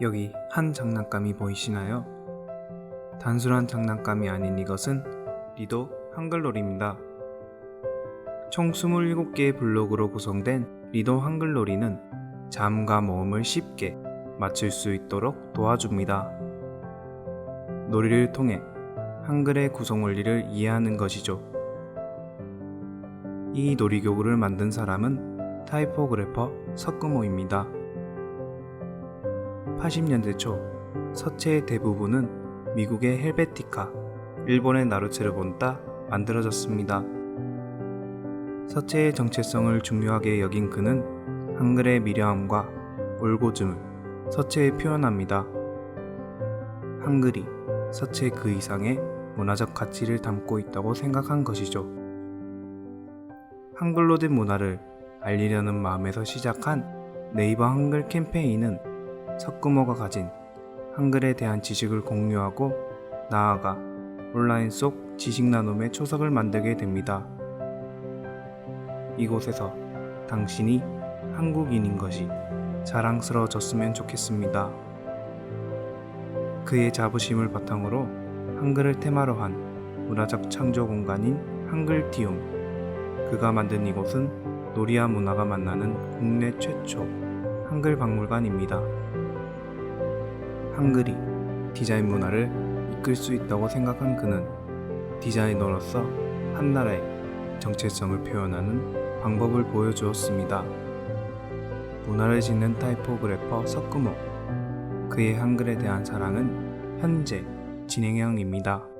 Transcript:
여기 한 장난감이 보이시나요? 단순한 장난감이 아닌 이것은 리도 한글놀이입니다. 총 27개의 블록으로 구성된 리도 한글놀이는 잠과 모음을 쉽게 맞출 수 있도록 도와줍니다. 놀이를 통해 한글의 구성 원리를 이해하는 것이죠. 이 놀이교구를 만든 사람은 타이포그래퍼 석금호입니다. 80년대 초 서체의 대부분은 미국의 헬베티카, 일본의 나루체를 본따 만들어졌습니다. 서체의 정체성을 중요하게 여긴 그는 한글의 미려함과 올고즘을 서체에 표현합니다. 한글이 서체 그 이상의 문화적 가치를 담고 있다고 생각한 것이죠. 한글로 된 문화를 알리려는 마음에서 시작한 네이버 한글 캠페인은 석금호가 가진 한글에 대한 지식을 공유하고 나아가 온라인 속 지식 나눔의 초석을 만들게 됩니다. 이곳에서 당신이 한국인인 것이 자랑스러워졌으면 좋겠습니다. 그의 자부심을 바탕으로 한글을 테마로 한 문화적 창조 공간인 한글티움. 그가 만든 이곳은 놀이와 문화가 만나는 국내 최초 한글 박물관입니다. 한글이 디자인 문화를 이끌 수 있다고 생각한 그는 디자이너로서 한 나라의 정체성을 표현하는 방법을 보여주었습니다. 문화를 짓는 타이포그래퍼 석금호. 그의 한글에 대한 사랑은 현재 진행형입니다.